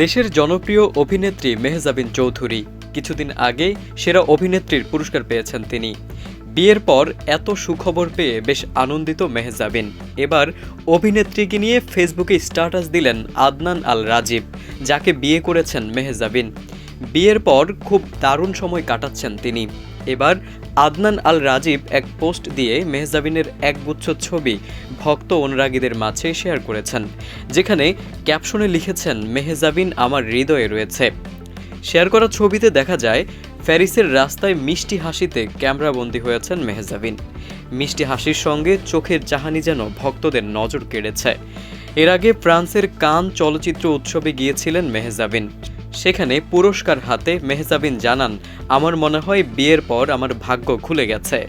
দেশের জনপ্রিয় অভিনেত্রী মেহজাবিন চৌধুরী কিছুদিন আগে সেরা অভিনেত্রীর পুরস্কার পেয়েছেন তিনি। বিয়ের পর এত সুখবর পেয়ে বেশ আনন্দিত মেহজাবিন। এবার অভিনেত্রীকে নিয়ে ফেসবুকে স্ট্যাটাস দিলেন আদনান আল রাজীব যাকে বিয়ে করেছেন মেহজাবিন। বিয়ের পর খুব দারুণ সময় কাটাচ্ছেন তিনি। এবার আদনান আল রাজীব এক পোস্ট দিয়ে মেহজাবিনের একগুচ্ছ ছবি ভক্ত অনুরাগীদের মাঝে শেয়ার করেছেন, যেখানে ক্যাপশনে লিখেছেন, মেহজাবিন আমার হৃদয়ে রয়েছে। শেয়ার করা ছবিতে দেখা যায় প্যারিসের রাস্তায় মিষ্টি হাসিতে ক্যামেরাবন্দি হয়েছেন মেহজাবিন। মিষ্টি হাসির সঙ্গে চোখের চাহানি যেন ভক্তদের নজর কেড়েছে। এর আগে ফ্রান্সের কান চলচ্চিত্র উৎসবে গিয়েছিলেন মেহজাবিন। সেখানে পুরস্কার হাতে মেহজাবিন জানান, আমার মনে হয় বিয়ের পর আমার ভাগ্য খুলে গেছে।